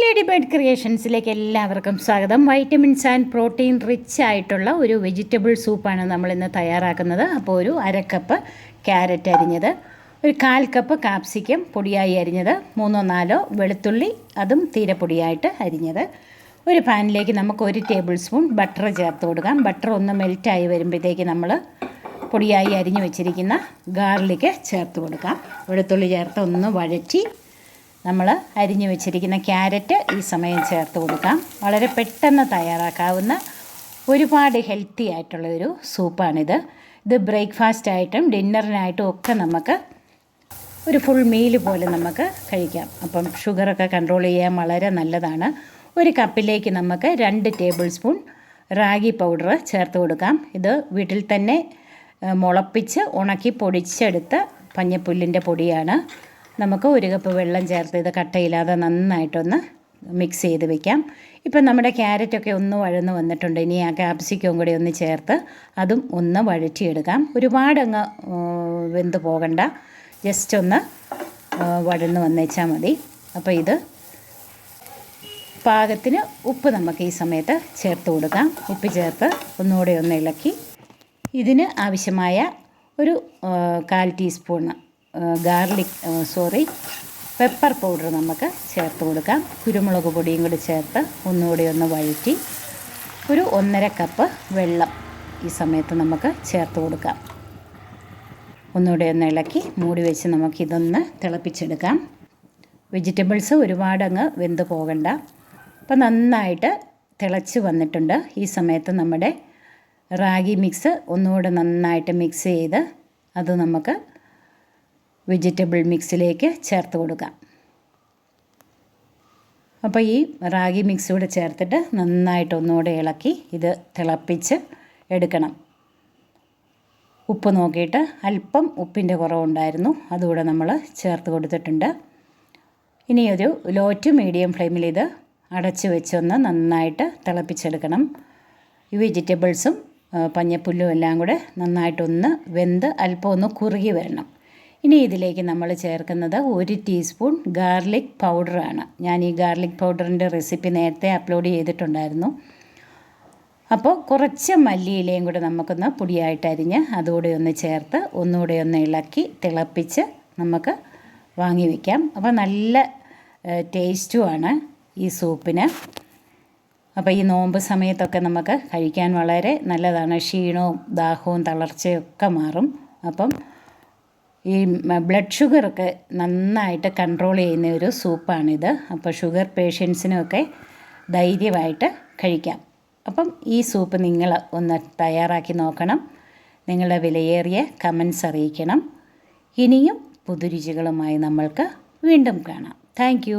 Lady bird ക്രിയേഷൻസിലേക്ക് എല്ലാവർക്കും സ്വാഗതം. Vitamins and protein rich ആയിട്ടുള്ള ഒരു വെജിറ്റബിൾ സൂപ്പാണ് നമ്മൾ ഇന്ന് തയ്യാറാക്കുന്നത്. അപ്പോൾ ഒരു അരക്കപ്പ് ക്യാരറ്റ് അരിഞ്ഞത് ഒരു കാൽ കപ്പ് കാപ്സിക്കം പൊടിയായി അരിഞ്ഞത് മൂന്നോ നാലോ വെളുത്തുള്ളി അതും തീരെ പൊടിയായിട്ട് അരിഞ്ഞത്. ഒരു പാനിലേക്ക് നമുക്ക് ഒരു ടേബിൾ സ്പൂൺ ബട്ടർ ചേർത്ത് കൊടുക്കാം. ബട്ടർ ഒന്ന് മെൽറ്റായി വരുമ്പോഴത്തേക്ക് നമ്മൾ പൊടിയായി അരിഞ്ഞു വെച്ചിരിക്കുന്ന ഗാർലിക്ക് ചേർത്ത് കൊടുക്കാം. വെളുത്തുള്ളി ചേർത്ത് ഒന്ന് വഴറ്റി നമ്മൾ അരിഞ്ഞു വെച്ചിരിക്കുന്ന ക്യാരറ്റ് ഈ സമയം ചേർത്ത് കൊടുക്കാം. വളരെ പെട്ടെന്ന് തയ്യാറാക്കാവുന്ന ഒരുപാട് ഹെൽത്തി ആയിട്ടുള്ള ഒരു സൂപ്പാണിത് ഇത് ബ്രേക്ക്ഫാസ്റ്റ് ആയിട്ടും ഡിന്നറിനായിട്ടും ഒക്കെ നമുക്ക് ഒരു ഫുൾ മീൽ പോലെ നമുക്ക് കഴിക്കാം. അപ്പം ഷുഗറൊക്കെ കൺട്രോൾ ചെയ്യാൻ വളരെ നല്ലതാണ്. ഒരു കപ്പിലേക്ക് നമുക്ക് രണ്ട് ടേബിൾ സ്പൂൺ റാഗി പൗഡർ ചേർത്ത് കൊടുക്കാം. ഇത് വീട്ടിൽ തന്നെ മുളപ്പിച്ച് ഉണക്കി പൊടിച്ചെടുത്ത പഞ്ഞപ്പുല്ലിന്റെ പൊടിയാണ്. നമുക്ക് ഒരു കപ്പ് വെള്ളം ചേർത്ത് ഇത് കട്ടയില്ലാതെ നന്നായിട്ടൊന്ന് മിക്സ് ചെയ്ത് വെക്കാം. ഇപ്പം നമ്മുടെ ക്യാരറ്റൊക്കെ ഒന്ന് വഴന്ന് വന്നിട്ടുണ്ട്. ഇനി ആ ക്യാപ്സിക്കവും കൂടി ഒന്ന് ചേർത്ത് അതും ഒന്ന് വഴറ്റിയെടുക്കാം. ഒരുപാടങ്ങ് വെന്ത് പോകണ്ട. ജസ്റ്റ് ഒന്ന് വഴന്ന് വന്നേച്ചാൽ മതി. അപ്പോൾ ഇത് പാകത്തിന് ഉപ്പ് നമുക്ക് ഈ സമയത്ത് ചേർത്ത് കൊടുക്കാം. ഉപ്പ് ചേർത്ത് ഒന്നുകൂടെ ഒന്ന് ഇളക്കി. ഇതിന് ആവശ്യമായ ഒരു കാൽ teaspoon garlic sorry pepper powder നമുക്ക് ചേർത്ത് കൊടുക്കാം. കുരുമുളക് പൊടിയും കൂടി ചേർത്ത് ഒന്നുകൂടി ഒന്ന് വഴറ്റി ഒരു ഒന്നര കപ്പ് വെള്ളം ഈ സമയത്ത് നമുക്ക് ചേർത്ത് കൊടുക്കാം. ഒന്നുകൂടി ഒന്ന് ഇളക്കി മൂടി വെച്ച് നമുക്കിതൊന്ന് തിളപ്പിച്ചെടുക്കാം. വെജിറ്റബിൾസ് ഒരുപാടങ്ങ് വെന്ത് പോകണ്ട. അപ്പം നന്നായിട്ട് തിളച്ച് വന്നിട്ടുണ്ട്. ഈ സമയത്ത് നമ്മുടെ റാഗി മിക്സ് ഒന്നുകൂടെ നന്നായിട്ട് മിക്സ് ചെയ്ത് അത് നമുക്ക് വെജിറ്റബിൾ മിക്സിലേക്ക് ചേർത്ത് കൊടുക്കാം. അപ്പോൾ ഈ റാഗി മിക്സ് കൂടെ ചേർത്തിട്ട് നന്നായിട്ട് ഒന്നുകൂടെ ഇളക്കി ഇത് തിളപ്പിച്ച് എടുക്കണം. ഉപ്പ് നോക്കിയിട്ട് അല്പം ഉപ്പിന്റെ കുറവുണ്ടായിരുന്നു അതുകൂടെ നമ്മൾ ചേർത്ത് കൊടുത്തിട്ടുണ്ട്. ഇനി ഒരു ലോ ടു മീഡിയം ഫ്ലെയിമിൽ ഇത് അടച്ച് വെച്ചൊന്ന് നന്നായിട്ട് തിളപ്പിച്ചെടുക്കണം. ഈ വെജിറ്റബിൾസും പഞ്ഞപ്പുല്ലും എല്ലാം കൂടെ നന്നായിട്ടൊന്ന് വെന്ത് അല്പം ഒന്ന് കുറുകി വരണം. ഇനി ഇതിലേക്ക് നമ്മൾ ചേർക്കുന്നത് ഒരു ടീസ്പൂൺ ഗാർലിക് പൗഡറാണ്. ഞാൻ ഈ ഗാർലിക് പൗഡറിന്റെ റെസിപ്പി നേരത്തെ അപ്ലോഡ് ചെയ്തിട്ടുണ്ടായിരുന്നു. അപ്പോൾ കുറച്ച് മല്ലിയിലയും കൂടെ നമുക്കൊന്ന് പൊടിയായിട്ട് അരിഞ്ഞ് അതുകൂടെ ഒന്ന് ചേർത്ത് ഒന്നുകൂടെ ഒന്ന് ഇളക്കി തിളപ്പിച്ച് നമുക്ക് വാങ്ങി വയ്ക്കാം അപ്പോൾ നല്ല ടേസ്റ്റുമാണ് ഈ സൂപ്പിന്. അപ്പോൾ ഈ നോമ്പ് സമയത്തൊക്കെ നമുക്ക് കഴിക്കാൻ വളരെ നല്ലതാണ്. ക്ഷീണവും ദാഹവും തളർച്ചയും ഒക്കെ മാറും. അപ്പം ഈ ബ്ലഡ് ഷുഗറൊക്കെ നന്നായിട്ട് കൺട്രോൾ ചെയ്യുന്ന ഒരു സൂപ്പാണിത് അപ്പോൾ ഷുഗർ പേഷ്യൻസിനൊക്കെ ധൈര്യമായിട്ട് കഴിക്കാം. അപ്പം ഈ സൂപ്പ് നിങ്ങൾ ഒന്ന് തയ്യാറാക്കി നോക്കണം. നിങ്ങളുടെ വിലയേറിയ കമൻസ് അറിയിക്കണം. ഇനിയും പുതുരുചികളുമായി നമ്മൾക്ക് വീണ്ടും കാണാം. താങ്ക്